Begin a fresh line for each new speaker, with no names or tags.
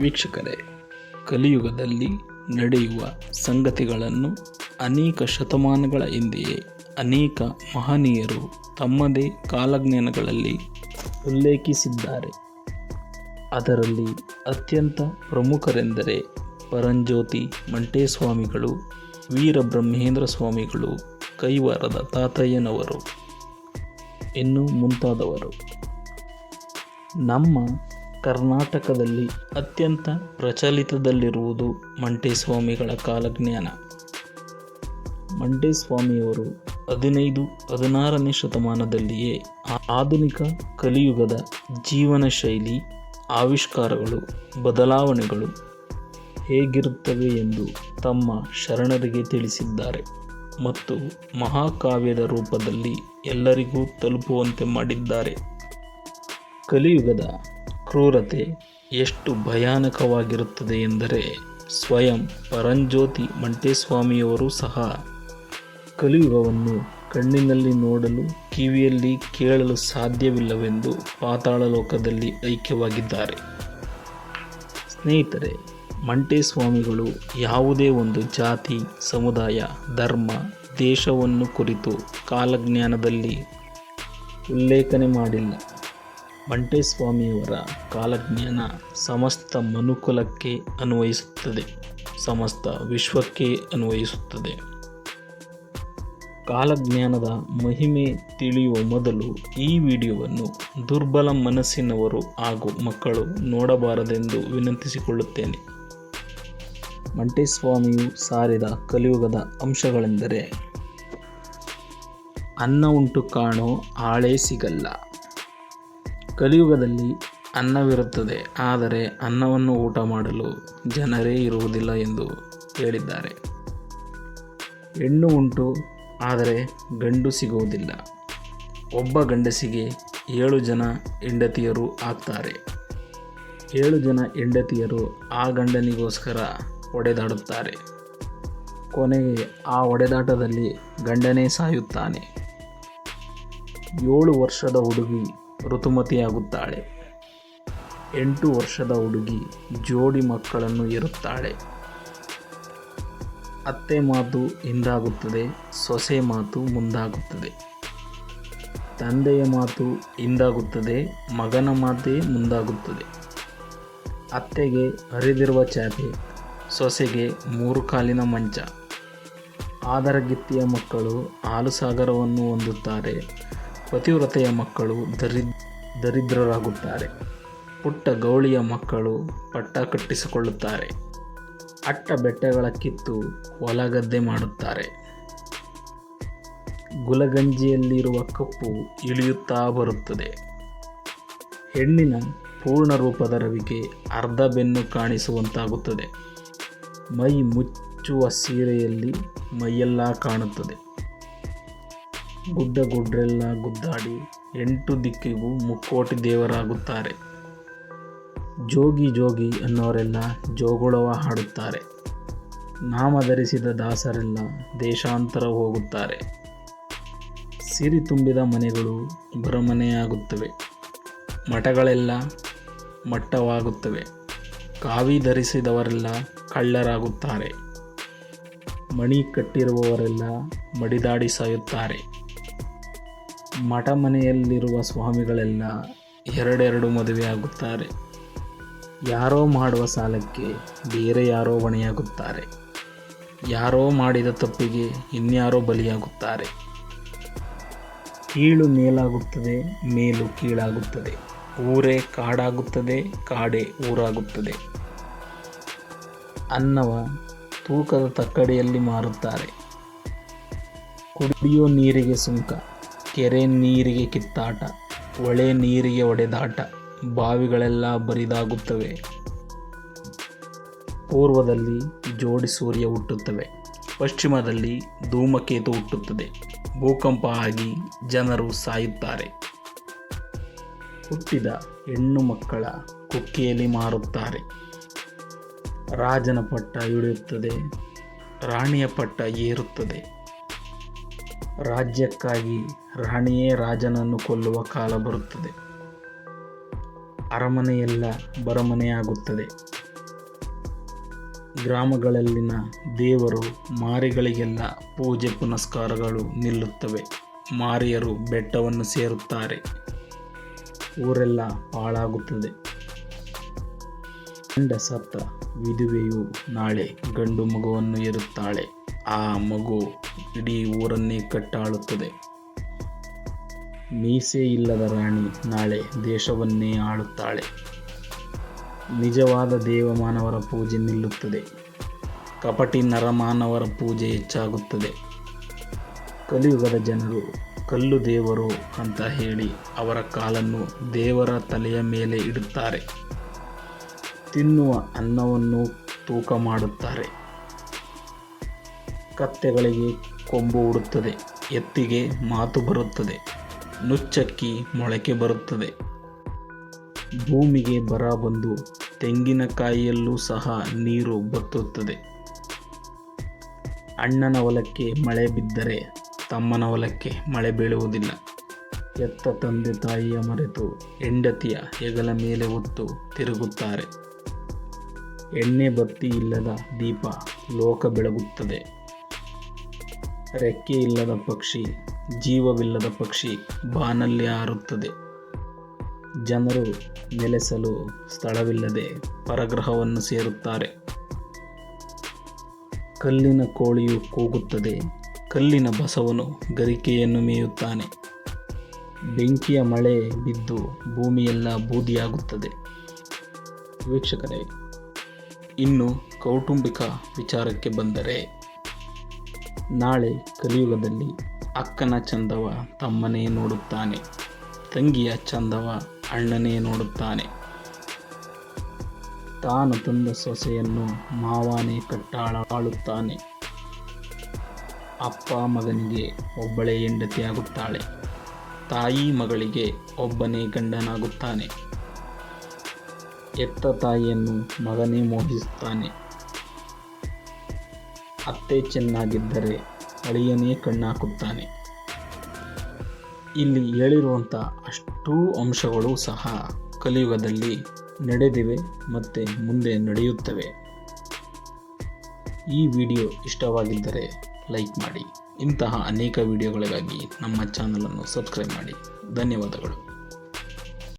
ವೀಕ್ಷಕರೇ, ಕಲಿಯುಗದಲ್ಲಿ ನಡೆಯುವ ಸಂಗತಿಗಳನ್ನು ಅನೇಕ ಶತಮಾನಗಳ ಹಿಂದೆಯೇ ಅನೇಕ ಮಹನೀಯರು ತಮ್ಮದೇ ಕಾಲಜ್ಞಾನಗಳಲ್ಲಿ ಉಲ್ಲೇಖಿಸಿದ್ದಾರೆ. ಅದರಲ್ಲಿ ಅತ್ಯಂತ ಪ್ರಮುಖರೆಂದರೆ ಪರಂಜ್ಯೋತಿ ಮಂಟೇಸ್ವಾಮಿಗಳು, ವೀರಬ್ರಹ್ಮೇಂದ್ರ ಸ್ವಾಮಿಗಳು, ಕೈವಾರದ ತಾತಯ್ಯನವರು. ಇನ್ನು ಮುಂತಾದವರು. ನಮ್ಮ ಕರ್ನಾಟಕದಲ್ಲಿ ಅತ್ಯಂತ ಪ್ರಚಲಿತದಲ್ಲಿರುವುದು ಮಂಟೇಸ್ವಾಮಿಗಳ ಕಾಲಜ್ಞಾನ. ಮಂಟೇಸ್ವಾಮಿಯವರು ಹದಿನೈದು, ಹದಿನಾರನೇ ಶತಮಾನದಲ್ಲಿಯೇ ಆಧುನಿಕ ಕಲಿಯುಗದ ಜೀವನ ಶೈಲಿ, ಆವಿಷ್ಕಾರಗಳು, ಬದಲಾವಣೆಗಳು ಹೇಗಿರುತ್ತವೆ ಎಂದು ತಮ್ಮ ಶರಣರಿಗೆ ತಿಳಿಸಿದ್ದಾರೆ. ಮತ್ತು ಮಹಾಕಾವ್ಯದ ರೂಪದಲ್ಲಿ ಎಲ್ಲರಿಗೂ ತಲುಪುವಂತೆ ಮಾಡಿದ್ದಾರೆ. ಕಲಿಯುಗದ ಕ್ರೂರತೆ ಎಷ್ಟು ಭಯಾನಕವಾಗಿರುತ್ತದೆ ಎಂದರೆ ಸ್ವಯಂ ಪರಂಜ್ಯೋತಿ ಮಂಟೇಸ್ವಾಮಿಯವರು ಸಹ ಕಲಿಯುಗವನ್ನು ಕಣ್ಣಿನಲ್ಲಿ ನೋಡಲು, ಕಿವಿಯಲ್ಲಿ ಕೇಳಲು ಸಾಧ್ಯವಿಲ್ಲವೆಂದು ಪಾತಾಳ ಲೋಕದಲ್ಲಿ ಐಕ್ಯವಾಗಿದ್ದಾರೆ. ಸ್ನೇಹಿತರೆ, ಮಂಟೇಸ್ವಾಮಿಗಳು ಯಾವುದೇ ಒಂದು ಜಾತಿ, ಸಮುದಾಯ, ಧರ್ಮ, ದೇಶವನ್ನು ಕುರಿತು ಕಾಲಜ್ಞಾನದಲ್ಲಿ ಉಲ್ಲೇಖನೆ ಮಾಡಿಲ್ಲ. ಮಂಟೇಸ್ವಾಮಿಯವರ ಕಾಲಜ್ಞಾನ ಸಮಸ್ತ ಮನುಕುಲಕ್ಕೆ ಅನ್ವಯಿಸುತ್ತದೆ, ಸಮಸ್ತ ವಿಶ್ವಕ್ಕೆ ಅನ್ವಯಿಸುತ್ತದೆ. ಕಾಲಜ್ಞಾನದ ಮಹಿಮೆ ತಿಳಿಯುವ ಮೊದಲು ಈ ವಿಡಿಯೋವನ್ನು ದುರ್ಬಲ ಮನಸ್ಸಿನವರು ಹಾಗೂ ಮಕ್ಕಳು ನೋಡಬಾರದೆಂದು ವಿನಂತಿಸಿಕೊಳ್ಳುತ್ತೇನೆ. ಮಂಟೇಸ್ವಾಮಿಯು ಸಾರಿದ ಕಲಿಯುಗದ ಅಂಶಗಳೆಂದರೆ, ಅನ್ನ ಉಂಟು ಕಾಣೋ ಆಳೇ ಸಿಗಲ್ಲ. ಕಲಿಯುಗದಲ್ಲಿ ಅನ್ನವಿರುತ್ತದೆ. ಆದರೆ ಅನ್ನವನ್ನು ಊಟ ಮಾಡಲು ಜನರೇ ಇರುವುದಿಲ್ಲ ಎಂದು ಹೇಳಿದ್ದಾರೆ. ಹೆಣ್ಣು ಉಂಟು, ಆದರೆ ಗಂಡು ಸಿಗುವುದಿಲ್ಲ. ಒಬ್ಬ ಗಂಡಸಿಗೆ ಏಳು ಜನ ಹೆಂಡತಿಯರು ಆಗ್ತಾರೆ. ಏಳು ಜನ ಹೆಂಡತಿಯರು ಆ ಗಂಡನಿಗೋಸ್ಕರ ಒಡೆದಾಡುತ್ತಾರೆ ಕೊನೆಗೆ ಆ ಒಡೆದಾಟದಲ್ಲಿ ಗಂಡನೇ ಸಾಯುತ್ತಾನೆ. ಏಳು ವರ್ಷದ ಹುಡುಗಿ ಋತುಮತಿಯಾಗುತ್ತಾಳೆ. ಎಂಟು ವರ್ಷದ ಹುಡುಗಿ ಜೋಡಿ ಮಕ್ಕಳನ್ನು ಇರುತ್ತಾಳೆ ಅತ್ತೆ ಮಾತು ಹಿಂದಾಗುತ್ತದೆ, ಸೊಸೆ ಮಾತು ಮುಂದಾಗುತ್ತದೆ. ತಂದೆಯ ಮಾತು ಹಿಂದಾಗುತ್ತದೆ, ಮಗನ ಮಾತೇ ಮುಂದಾಗುತ್ತದೆ. ಅತ್ತೆಗೆ ಹರಿದಿರುವ ಚಾಪೆ, ಸೊಸೆಗೆ ಮೂರು ಕಾಲಿನ ಮಂಚ. ಆದರಗಿತ್ತಿಯ ಮಕ್ಕಳು ಹಾಲು ಸಾಗರವನ್ನು ಹೊಂದುತ್ತಾರೆ ಪತಿವ್ರತೆಯ ಮಕ್ಕಳು ದರಿ ದರಿದ್ರರಾಗುತ್ತಾರೆ. ಪುಟ್ಟ ಗೌಳಿಯ ಮಕ್ಕಳು ಪಟ್ಟ ಕಟ್ಟಿಸಿಕೊಳ್ಳುತ್ತಾರೆ. ಅಟ್ಟ ಬೆಟ್ಟಗಳ ಕಿತ್ತು ಹೊಲಗದ್ದೆ ಮಾಡುತ್ತಾರೆ. ಗುಲಗಂಜಿಯಲ್ಲಿರುವ ಕಪ್ಪು ಇಳಿಯುತ್ತಾ ಬರುತ್ತದೆ. ಹೆಣ್ಣಿನ ಪೂರ್ಣ ರೂಪದ ರವಿಗೆ ಅರ್ಧ ಬೆನ್ನು ಕಾಣಿಸುವಂತಾಗುತ್ತದೆ. ಮೈ ಮುಚ್ಚುವ ಸೀರೆಯಲ್ಲಿ ಮೈಯೆಲ್ಲ ಕಾಣುತ್ತದೆ. ಗುಡ್ಡ ಗುಡ್ರೆಲ್ಲ ಗುದ್ದಾಡಿ ಎಂಟು ದಿಕ್ಕಿಗೂ ಮುಕ್ಕೋಟಿ ದೇವರಾಗುತ್ತಾರೆ. ಜೋಗಿ ಜೋಗಿ ಅನ್ನೋರೆಲ್ಲ ಜೋಗುಳವ ಹಾಡುತ್ತಾರೆ. ನಾಮ ಧರಿಸಿದ ದಾಸರೆಲ್ಲ ದೇಶಾಂತರ ಹೋಗುತ್ತಾರೆ. ಸಿರಿ ತುಂಬಿದ ಮನೆಗಳು ಬರಮನೆಯಾಗುತ್ತವೆ ಮಠಗಳೆಲ್ಲ ಮಟ್ಟವಾಗುತ್ತವೆ. ಕಾವಿ ಧರಿಸಿದವರೆಲ್ಲ ಕಳ್ಳರಾಗುತ್ತಾರೆ. ಮಣಿ ಕಟ್ಟಿರುವವರೆಲ್ಲ ಮಡಿದಾಡಿ ಸಾಯುತ್ತಾರೆ. ಮಠ ಮನೆಯಲ್ಲಿರುವ ಸ್ವಾಮಿಗಳೆಲ್ಲ ಎರಡೆರಡು ಮದುವೆಯಾಗುತ್ತಾರೆ ಯಾರೋ ಮಾಡುವ ಸಾಲಕ್ಕೆ ಬೇರೆ ಯಾರೋ ಹೊಣೆಯಾಗುತ್ತಾರೆ. ಯಾರೋ ಮಾಡಿದ ತಪ್ಪಿಗೆ ಇನ್ಯಾರೋ ಬಲಿಯಾಗುತ್ತಾರೆ. ಕೀಳು ಮೇಲಾಗುತ್ತದೆ, ಮೇಲು ಕೀಳಾಗುತ್ತದೆ. ಊರೇ ಕಾಡಾಗುತ್ತದೆ, ಕಾಡೇ ಊರಾಗುತ್ತದೆ. ಅನ್ನವ ತೂಕದ ತಕ್ಕಡಿಯಲ್ಲಿ ಮಾರುತ್ತಾರೆ. ಕುಡಿಯೋ ನೀರಿಗೆ ಸುಂಕ. ಕೆರೆ ನೀರಿಗೆ ಕಿತ್ತಾಟ, ಹೊಳೆ ನೀರಿಗೆ ಒಡೆದಾಟ, ಬಾವಿಗಳೆಲ್ಲ ಬರಿದಾಗುತ್ತವೆ. ಪೂರ್ವದಲ್ಲಿ ಜೋಡಿ ಸೂರ್ಯ ಹುಟ್ಟುತ್ತವೆ, ಪಶ್ಚಿಮದಲ್ಲಿ ಧೂಮಕೇತು ಹುಟ್ಟುತ್ತದೆ. ಭೂಕಂಪ ಆಗಿ ಜನರು ಸಾಯುತ್ತಾರೆ. ಹುಟ್ಟಿದ ಹೆಣ್ಣು ಮಕ್ಕಳ ಕುಕ್ಕಿಯಲ್ಲಿ ಮಾರುತ್ತಾರೆ. ರಾಜನ ಪಟ್ಟ ಇಳಿಯುತ್ತದೆ, ರಾಣಿಯ ಪಟ್ಟ ಏರುತ್ತದೆ. ರಾಜ್ಯಕ್ಕಾಗಿ ರಾಣಿಯೇ ರಾಜನನ್ನು ಕೊಲ್ಲುವ ಕಾಲ ಬರುತ್ತದೆ. ಅರಮನೆಯೆಲ್ಲ ಬರಮನೆಯಾಗುತ್ತದೆ. ಗ್ರಾಮಗಳಲ್ಲಿನ ದೇವರು ಮಾರಿಗಳಿಗೆಲ್ಲ ಪೂಜೆ ಪುನಸ್ಕಾರಗಳು ನಿಲ್ಲುತ್ತವೆ. ಮಾರಿಯರು ಬೆಟ್ಟವನ್ನು ಸೇರುತ್ತಾರೆ. ಊರೆಲ್ಲ ಹಾಳಾಗುತ್ತದೆ ಗಂಡ ಸತ್ತ ವಿಧವೆಯು ನಾಳೆ ಗಂಡು ಮಗುವನ್ನು ಇರುತ್ತಾಳೆ ಆ ಮಗು ಇಡೀ ಊರನ್ನೇ ಕಟ್ಟಾಳುತ್ತದೆ. ಮೀಸೆ ಇಲ್ಲದ ರಾಣಿ ನಾಳೆ ದೇಶವನ್ನೇ ಆಳುತ್ತಾಳೆ. ನಿಜವಾದ ದೇವಮಾನವರ ಪೂಜೆ ನಿಲ್ಲುತ್ತದೆ. ಕಪಟಿ ನರಮಾನವರ ಪೂಜೆ ಹೆಚ್ಚಾಗುತ್ತದೆ. ಕಲಿಯುಗದ ಜನರು, ಕಲ್ಲು ದೇವರು ಅಂತ ಹೇಳಿ ಅವರ ಕಾಲನ್ನು ದೇವರ ತಲೆಯ ಮೇಲೆ ಇಡುತ್ತಾರೆ. ತಿನ್ನುವ ಅನ್ನವನ್ನು ತೂಕ ಮಾಡುತ್ತಾರೆ. ಕತ್ತೆಗಳಿಗೆ ಕೊಂಬು ಉಡುತ್ತದೆ, ಎತ್ತಿಗೆ ಮಾತು ಬರುತ್ತದೆ, ನುಚ್ಚಕ್ಕಿ ಮೊಳಕೆ ಬರುತ್ತದೆ. ಭೂಮಿಗೆ ಬರ ಬಂದು ತೆಂಗಿನಕಾಯಿಯಲ್ಲೂ ಸಹ ನೀರು ಬತ್ತುತ್ತದೆ. ಅಣ್ಣನ ಹೊಲಕ್ಕೆ ಮಳೆ ಬಿದ್ದರೆ ತಮ್ಮನ ಹೊಲಕ್ಕೆ ಮಳೆ ಬೀಳುವುದಿಲ್ಲ. ಎತ್ತ ತಂದೆ ತಾಯಿಯ ಮರೆತು ಹೆಂಡತಿಯ ಹೆಗಲ ಮೇಲೆ ಹೊತ್ತು ತಿರುಗುತ್ತಾರೆ. ಎಣ್ಣೆ ಬತ್ತಿ ಇಲ್ಲದ ದೀಪ ಲೋಕ ಬೆಳಗುತ್ತದೆ. ರೆಕ್ಕೆ ಇಲ್ಲದ ಪಕ್ಷಿ, ಜೀವವಿಲ್ಲದ ಪಕ್ಷಿ ಬಾನಲ್ಲಿ ಹಾರುತ್ತದೆ ಜನರು ನೆಲೆಸಲು ಸ್ಥಳವಿಲ್ಲದೆ ಪರಗ್ರಹವನ್ನು ಸೇರುತ್ತಾರೆ. ಕಲ್ಲಿನ ಕೋಳಿಯು ಕೂಗುತ್ತದೆ. ಕಲ್ಲಿನ ಬಸವನು ಗರಿಕೆಯನ್ನು ಮೇಯುತ್ತಾನೆ. ಬೆಂಕಿಯ ಮಳೆ ಬಿದ್ದು ಭೂಮಿಯೆಲ್ಲ ಬೂದಿಯಾಗುತ್ತದೆ. ವೀಕ್ಷಕರೇ, ಇನ್ನು ಕೌಟುಂಬಿಕ ವಿಚಾರಕ್ಕೆ ಬಂದರೆ ನಾಳೆ ಕಲಿಯುಗದಲ್ಲಿ ಅಕ್ಕನ ಚಂದವ ತಮ್ಮನೇ ನೋಡುತ್ತಾನೆ, ತಂಗಿಯ ಚಂದವ ಅಣ್ಣನೇ ನೋಡುತ್ತಾನೆ. ತಾನು ತಂದ ಸೊಸೆಯನ್ನು ಮಾವಾನೇ ಕಟ್ಟಾಳಾಳುತ್ತಾನೆ. ಅಪ್ಪ ಮಗನಿಗೆ ಒಬ್ಬಳೇ ಹೆಂಡತಿಯಾಗುತ್ತಾಳೆ, ತಾಯಿ ಮಗಳಿಗೆ ಒಬ್ಬನೇ ಗಂಡನಾಗುತ್ತಾನೆ. ಎತ್ತ ತಾಯಿಯನ್ನು ಮಗನೇ ಮೋಹಿಸುತ್ತಾನೆ. ಅತ್ತೆ ಚೆನ್ನಾಗಿದ್ದರೆ ಅಳಿಯನೇ ಕಣ್ಣಾಕುತ್ತಾನೆ. ಇಲ್ಲಿ ಹೇಳಿರುವಂಥ ಅಷ್ಟೂ ಅಂಶಗಳು ಸಹ ಕಲಿಯುಗದಲ್ಲಿ ನಡೆದಿವೆ ಮತ್ತು ಮುಂದೆ ನಡೆಯುತ್ತವೆ. ಈ ವಿಡಿಯೋ ಇಷ್ಟವಾಗಿದ್ದರೆ ಲೈಕ್ ಮಾಡಿ. ಇಂತಹ ಅನೇಕ ವಿಡಿಯೋಗಳಿಗಾಗಿ ನಮ್ಮ ಚಾನಲನ್ನು ಸಬ್ಸ್ಕ್ರೈಬ್ ಮಾಡಿ. ಧನ್ಯವಾದಗಳು.